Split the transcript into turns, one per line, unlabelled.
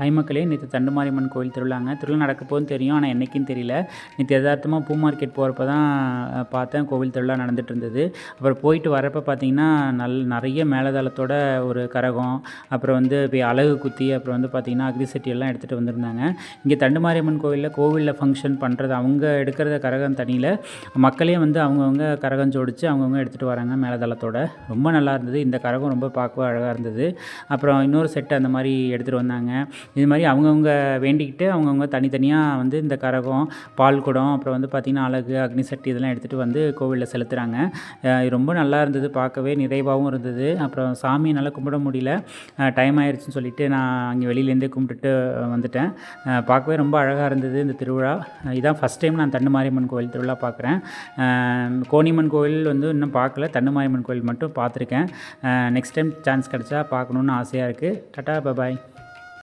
Hi மக்களே நேற்று தண்டுமாரியம்மன் கோயில் திருவிழாங்க. திருவிழா நடக்க தெரியும் ஆனால் என்றைக்குன்னு தெரியல. நேற்று யதார்த்தமாக பூ மார்க்கெட் போகிறப்ப தான் பார்த்தேன் கோவில் திருவிழா நடந்துட்டு இருந்தது அப்புறம் போயிட்டு வரப்போ பார்த்தீங்கன்னா நல் நிறைய மேலதளத்தோட ஒரு கரகம் அப்புறம் வந்து இப்போ அழகு குத்தி அப்புறம் வந்து பார்த்திங்கன்னா அக்ரி எல்லாம் எடுத்துகிட்டு வந்திருந்தாங்க. இங்கே தண்டுமாரியம்மன் கோவிலில் கோவிலில் ஃபங்க்ஷன் பண்ணுறது அவங்க எடுக்கிறத கரகம் தனியில் மக்களே வந்து அவங்கவுங்க கரகம் ஜோடிச்சு அவங்கவுங்க எடுத்துகிட்டு வராங்க மேலதளத்தோட. ரொம்ப நல்லா இருந்தது. இந்த கரகம் ரொம்ப பார்க்கவே அழகாக இருந்தது. அப்புறம் இன்னொரு செட்டு அந்த மாதிரி எடுத்துகிட்டு வந்தாங்க. இது மாதிரி அவங்கவுங்க வேண்டிக்கிட்டு அவங்கவுங்க தனித்தனியாக வந்து இந்த கரகம் பால் குடம் அப்புறம் வந்து பார்த்திங்கன்னா அழகு அக்னி சட்டி இதெல்லாம் எடுத்துகிட்டு வந்து கோவிலில் செலுத்துகிறாங்க இது ரொம்ப நல்லா இருந்தது பார்க்கவே நிறைவாகவும் இருந்தது. அப்புறம் சாமி என்னால் கும்பிட முடியல. டைம் ஆயிடுச்சுன்னு சொல்லிட்டு நான் அங்கே வெளியிலேருந்தே கும்பிட்டுட்டு வந்துட்டேன். பார்க்கவே ரொம்ப அழகாக இருந்தது இந்த திருவிழா. இதுதான் இதான் ஃபஸ்ட் டைம் நான் தண்டுமாரியம்மன் கோவில் திருவிழா பார்க்குறேன் கோணியம்மன் கோவில் வந்து இன்னும் பார்க்கல. தண்டுமாரியம்மன் கோவில் மட்டும் பார்த்துருக்கேன். நெக்ஸ்ட் டைம் சான்ஸ் கிடச்சா பார்க்கணுன்னு ஆசையாக இருக்குது டட்டா பபாய்